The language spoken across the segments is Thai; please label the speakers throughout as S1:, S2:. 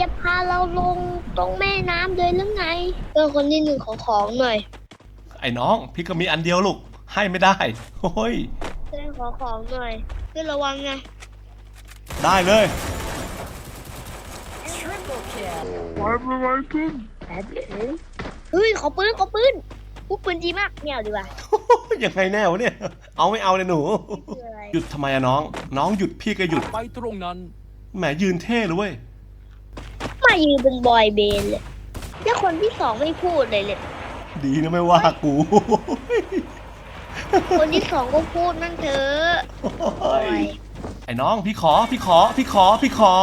S1: จะพาเราลงตรงแม่น้ำเลยหรือไงเพื่อนคนที่หนึ่งขอของหน่อย
S2: ไอ้น้อง พี่ก็มีอันเดียวลูก ให้ไม่ได้โอ้ย
S1: เพื่อนขอของหน่อยเพื่อนระวังไง
S2: ได้เลย
S1: เฮ้ยขอปืนขอปืนพวกปืนดีมากไม่เอาดีกว่า
S2: ยังไงแน่วะเนี่ย เอาไม่เอาเลยหนู
S1: คืออะไร
S2: หยุดทำไมอะน้อง น้องหยุดพี่ก็หยุด
S3: ไปตรงนั้น
S2: แหมยืนเท่เลยเว้ย
S1: มา ยืนเป็นบอยเบนเลย แล้วคนที่สองไม่พูดเลยเลย
S2: ดีนะไม่ว่ากู
S1: คนที่สองก็พูดนั่นเถอะ
S2: โอ้ยไอ้น้องพี่ขอพี่ขอพี่ขอพี่ขอ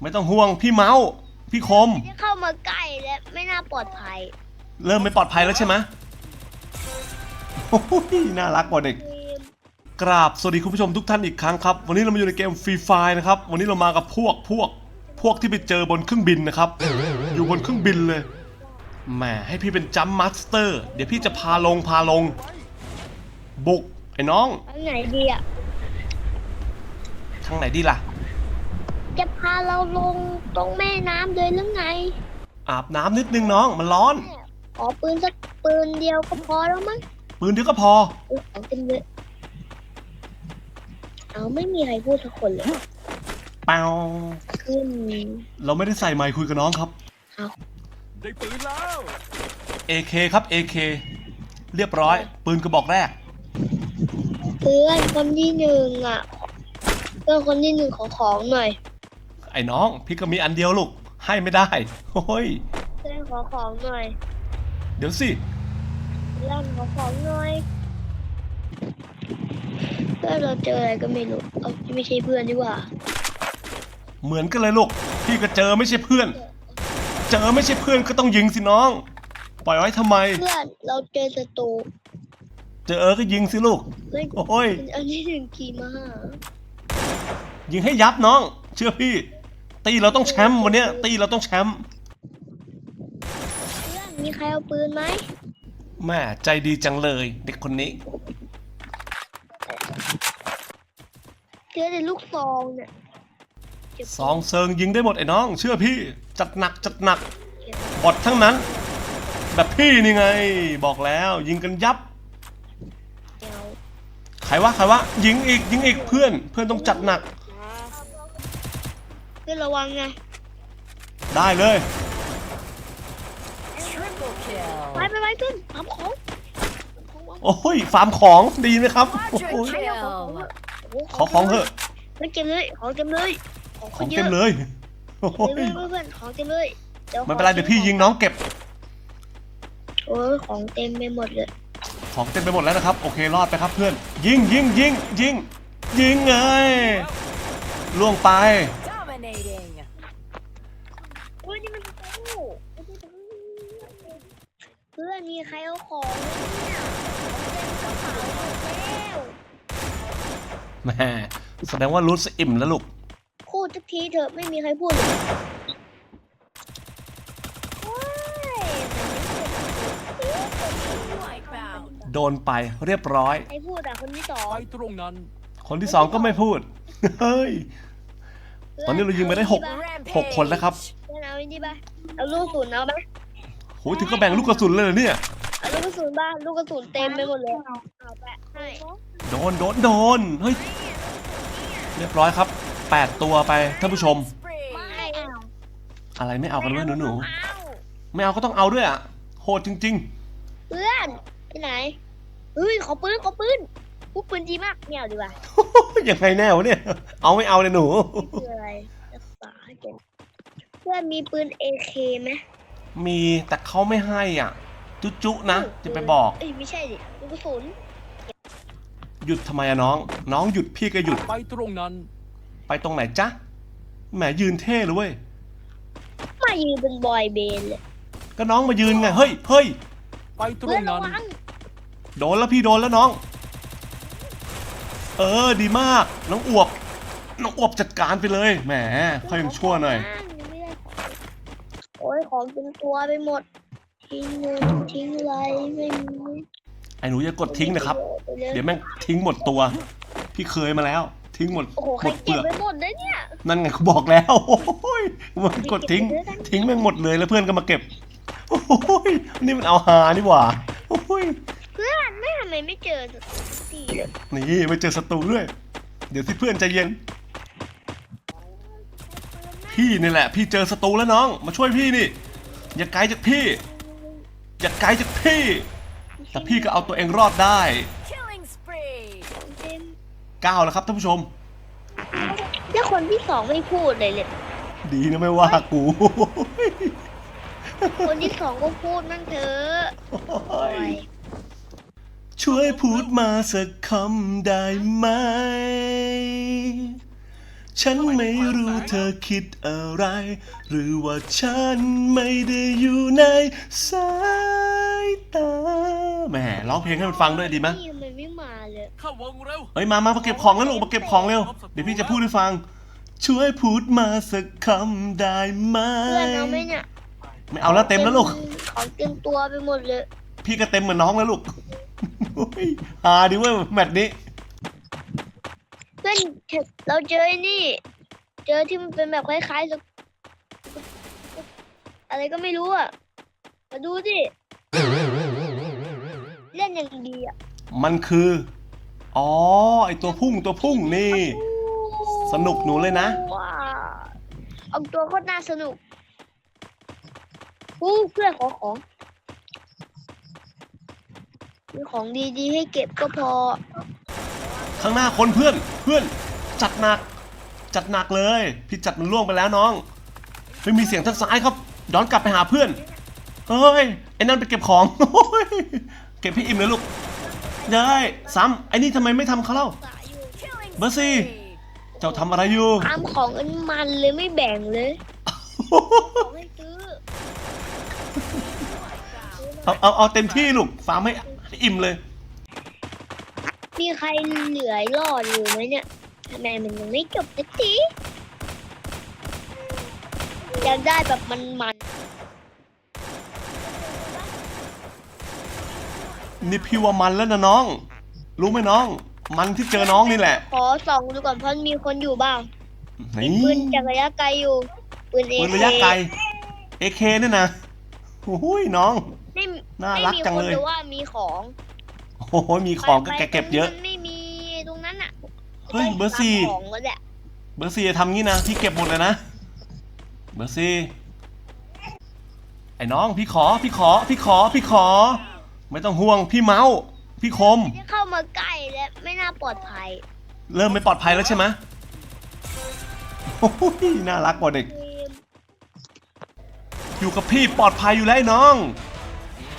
S2: ไม่ต้องห่วงพี่เมาส์พี่คม
S1: ที่เข้ามาใกล้แล้วไม่น่าปลอดภัย
S2: เริ่มไม่ปลอดภัยแล้วใช่ไหมโอ้ยน่ารักกว่าเด็ก กราบสวัสดีคุณผู้ชมทุกท่านอีกครั้งครับ วันนี้เรามาอยู่ในเกมฟรีไฟนะครับ วันนี้เรามากับพวกพวก พวกที่ไปเจอบนเครื่องบินนะครับ อยู่บนเครื่องบินเลยแหมให้พี่เป็นจัมป์มาสเตอร์ เดี๋ยวพี่จะพาลงพาลง บุกไอ้น้อง
S1: อันไหนดีอะ
S2: ทางไหนดีล่ะ
S1: จะพาเราลงตรงแม่น้ำเลยหรือไง
S2: อาบน้ำนิดนึงน้องมันร้อน
S1: ขอปืนสักปืนเดียวก็พอแล้วมั้ง
S2: ปืนเดียวก็พอ
S1: อุ๊ยของเต็มเลยเอาไม่มีใครพูดสักคนเลย
S2: เปล่า
S1: ขึ้น
S2: เราไม่ได้ใส่ไมค์คุยกับน้องครับ
S3: ได้ปืนแล้ว
S2: AK ครับ AK เรียบร้อย ปืนกระบอกแรก
S1: เพื่อนคนที่หนึ่งอะ เพื่อนคนที่หนึ่งขอของหน่อย
S2: ไอ้น้อง พี่ก็มีอันเดียวลูก ให้ไม่ได้โอ้ย
S1: เพื่อนขอของหน่อย
S2: เดี๋ยวสิ
S1: เพื่อนขอของหน่อย เพื่อนเราเจออะไรก็ไม่รู้ เอ้าไม่ใช่เพื่อนดีกว่า
S2: เหมือนกันเลยลูก พี่ก็เจอไม่ใช่เพื่อน เจอไม่ใช่เพื่อนก็ต้องยิงสิน้อง ปล่อยไว้ทำไม
S1: เพื่อนเราเจอศัตรู
S2: เจอเออก็ยิงสิลูก
S1: เพื่อน
S2: โอ้ย
S1: อันที่หนึ่งขี่มาหา
S2: ยิงให้ยับน้อง เชื่อพี่ ตีเราต้องแชมป์วันเนี้ย ตีเราต้องแชมป์
S1: เพื่อนมีใครเอาปืนไหม
S2: แม่ใจดีจังเลย เด็กคนนี้
S1: เจอแต่ลูกซองเนี่ย เก็บ
S2: สองเซิงยิงได้หมดไอ้น้อง เชื่อพี่จัดหนักจัดหนัก
S1: เก็บบ
S2: อดทั้งนั้น แบบพี่นี่ไง บอกแล้วยิงกันยับ
S1: เดี๋ยว
S2: ใครวะใครวะยิงอีกยิงอีกเพื่อน เพื่อนต้องจัดหนัก
S1: เพื่อนระวังไง
S2: ได้เลย
S1: ไปไปไปเพื่อนทำของ
S2: โอ้ยฟาร์มของดีไหมครับโอ้
S4: Quadra
S2: ย
S4: kill.
S1: โอ้โห
S2: ขอของเถอะ
S1: ไม่เก็บเลยของเต็มเลย ของ
S2: ข
S1: ค
S2: อง
S1: นเย
S2: เต็
S1: อะ
S2: มเลยโอ้
S1: เพื่
S2: ย
S1: อนเพื่อนของเต็มเลยดี๋ว
S2: ไม่เป็นไรเดี๋ยวพี่ยิงน้องเก็บ
S1: โอ้ยของเต็มไปหมดเลย
S2: ของเต็มไปหมดแล้วนะครับ โอเครอดไปครับเพื่อน ยิงยิงยิงยิงยิงเลยล่วงไป
S4: Dominating.
S1: โอ้ยนี่มันตู้ไม่ใช่ตู้เพื่อนมีใครเอาของไหมเนี่ยของเต็มกระเป๋าหมดแล้ว
S2: แหม่แสดงว่ารู้สึกอิ่มแล้วลูก
S1: พูดสักทีเถอะไม่มีใครพูดเลยโอ้ย
S4: Wipeout.
S2: โดนไปเรียบร้อย
S1: ใครพูดอะคนที่สอง
S3: ไปตรงนั้น
S2: คนที่สองก็ไม่พูด เฮ้ย ตอนนี้เรายิงไปได้หกหกคนแล้วครับ
S1: เพื่อนเอาไอ้นี่ป่ะเอาลูกกระสุนเอาไหม
S2: โหถึงก็แบ่งลูกกระสุนเลยเหรอเนี่ย
S1: เอาลูกกระสุนบ้างลูกกระสุนเต็มไปหมดเลยเอาไปให้
S2: โดน โดน โดน เฮ้ย เรียบร้อยครับ แปดตัวไปท่านผู้ชม
S4: Spree.
S1: ไม่เอา
S2: อะไรไม่เอากันด้วยหนูหนู
S1: เอา
S2: ๆไม่เอาก็ต้องเอาด้วยอะโหดจริง
S1: เพื่อนที่ไหนเฮ้ยขอปืนขอปืนพวกปืนดีมากไม่เอาดีกว่า
S2: ๆ ยังไงแน่วะเนี่ยเอาไม่เอาเลยหนู
S1: นี่คืออะไรรักษาให้เก็บเพื่อนมีปืน AK ไหม
S2: มีแต่เขาไม่ให้อะ จุจุๆนะจะไปบอก
S1: เอ้ยไม่ใช่ดิลูกกระสุน
S2: หยุดทำไมอะน้อง น้องหยุดพี่ก็หยุด
S3: ไปตรงนั้น
S2: ไปตรงไหนจ๊ะแหมยืนเท่เลยเว้ย
S1: มายืนเป็นบอยเบนเลย
S2: ก็น้องมายืนไงเฮ้ยเฮ้ย
S3: ไปตร
S1: เพื่อน
S3: ง
S1: ระ
S3: นั้น
S1: วัง
S2: โดนแล้วพี่โดนแล้วน้อง เออดีมากน้องอวบน้องอวบจัดการไปเลยแหมค่อยยังชั่วหน่อย
S1: ยังไม่ได้ของโอ้ยของเป็นตัวไปหมด ทิ้งเงินทิ้งอะไรไม่มี
S2: ไอ้หนูอย่ากดทิ้งนะครับ เดี๋ยวแม่งทิ้งหมดตัว พี่เคยมาแล้ว ทิ้งหมด
S1: โอ้โห
S2: ห
S1: ใคร
S2: มดเป
S1: เก็
S2: ลื
S1: บ
S2: อก
S1: ไปหมดเลยเนี่ย
S2: นั่นไงเขาบอกแล้วโอ้ยมันกดทิ้ง ทิ้งแม่งหมดเลยแล้วเพื่อนก็มาเก็บโอ้ยนี่มันเอาหานี่หว่าโอ้ย
S1: เพื่อนไม่ทำไมไม่เจอสักทีเลย
S2: นี่ไม่เจอศัตรูด้วย เดี๋ยวที่เพื่อนใจเย็นพี่นี่แหละ พี่เจอศัตรูแล้วน้อง มาช่วยพี่นี่ อย่าไกลจากพี่ อย่าไกลจากพี่ แต่พี่ก็เอาตัวเองรอดได้
S4: Killing spree.
S1: เต็ม
S2: ก้าวแล้วครับท่านผู้ชม
S1: แล้วคนที่สองไม่พูดเลยเลย
S2: ดีนะไม่ว่ากู
S1: คนที่สองก็พูดมั่งเถอะโอ้ย
S2: ช่วยพูดมาสักคำได้ไหม ฉันไม่รู้เธอคิดอะไร หรือว่าฉันไม่ได้อยู่ในสายตาแหมร้องเพลงให้มันฟังด้วยดีไหม
S1: นี่มันไม่มา เลย
S3: เข้าวงเร็ว
S2: เฮ้ยมามามาเก็บของแล้วลูกมาเก็บของเร็ว เดี๋ยวพี่จะพูดให้ฟัง ช่วยพูดมาสักคำได้ไหม
S1: เพื่อนเอาไหมเนี่ย
S2: ไม่เอาแล้วเต็มแล้วลูก
S1: ของเต็มตัวไปหมดเลย
S2: พี่ก็เต็มเหมือนน้องแล้วลูกโอ้ยหาดิเว้ยแมตช์นี้
S1: เพื่อนเราเจอไอ้นี่ เจอที่มันเป็นแบบคล้ายๆสกอะไรก็ไม่รู้อะ มาดูสิ เล่นอย่างดีอะ
S2: มันคือ อ๋อ ไอตัวพุ่งตัวพุ่งนี่ สนุกหนูเลยนะ
S1: ว้าวเอาตัวโคตรน่าสนุกอู้เพื่อนขอของมีของดีๆให้เก็บก็พอ
S2: ข้างหน้าคนเพื่อนเพื่อนจัดหนัก จัดหนักเลย พี่จัดมันล่วงไปแล้วน้องไม่มีเสียงทางซ้ายครับย้อนกลับไปหาเพื่อนเฮ้ยไอ้นั่นไปเก็บของโอ้ยเก็บพี่อิ่มเลยลูก ได้ซ้ำไอ้นี่ทำไมไม่ทำเขาเล่า
S4: Killing
S2: Mercy.
S4: spree.
S2: เจ้าทำอะไรอยู่
S1: ตามของอันมันเลยไม่แบ่งเลยของให้ซื้อ
S2: เอาเอาเอาเต็มที่ลูกฟาร์มให้ให้อิ่มเลย
S1: มีใครเหลือรอดอยู่ไหมเนี่ยทำไมมันยังไม่จบสักทีอยากได้แบบมันมัน
S2: นี่พี่ว่ามันแล้วนะน้อง รู้ไหมน้อง มันที่เจอน้องนี่แหละ
S1: ๆขอส่องดูก่อนเพราะมีคนอยู่บ้าง
S2: นี่
S1: ปืนจากระยะไกลอยู่ปืนเอ
S2: ปืนระยะไกลเอเคเนี่ยนะโอ้ยน้อง
S1: ไม่
S2: น่า
S1: ไม่
S2: รัก
S1: มี
S2: จัง
S1: คน
S2: เลย
S1: ดูว่ามีของ
S2: โอ้โหมีของก็แกเก็บเยอะ
S1: มันไม่มีตรงนั้นอะ
S2: เฮ้ยเบอร์สี่
S1: ตามของก็แหละ
S2: เบอร์ซีจะทำงี้นะพี่เก็บหมดเลยนะเบอร์ซีไอ้น้องพี่ขอพี่ขอพี่ขอพี่ขอ ไม่ต้องห่วงพี่เมาส์พี่คม
S1: ที่เข้ามาใกล้แล้วไม่น่าปลอดภัย
S2: เริ่มไม่ปลอดภัยแล้วใช่ไหมโอ้ยน่ารักกว่าเด็กอยู่กับพี่ปลอดภัยอยู่แล้วไอ้น้อง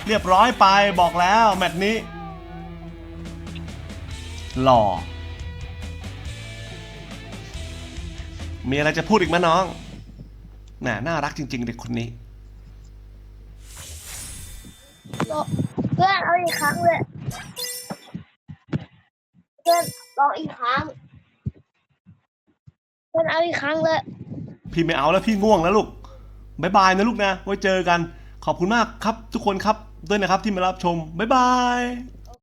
S2: เรียบร้อยไปบอกแล้วแมตช์นี้ หล่อ มีอะไรจะพูดอีกไหมน้องน่าน่ารักจริง ๆ เด็กคนนี้
S1: เพื่อนเอาอีกครั้งเลย เพื่อนลองอีกครั้ง เพื่อนเอาอีกครั้งเลย
S2: พี่ไม่เอาแล้วพี่ง่วงแล้วลูกบายบายนะลูกนะ ไว้เจอกัน ขอบคุณมากครับทุกคนครับด้วยนะครับที่มารับชมบายบาย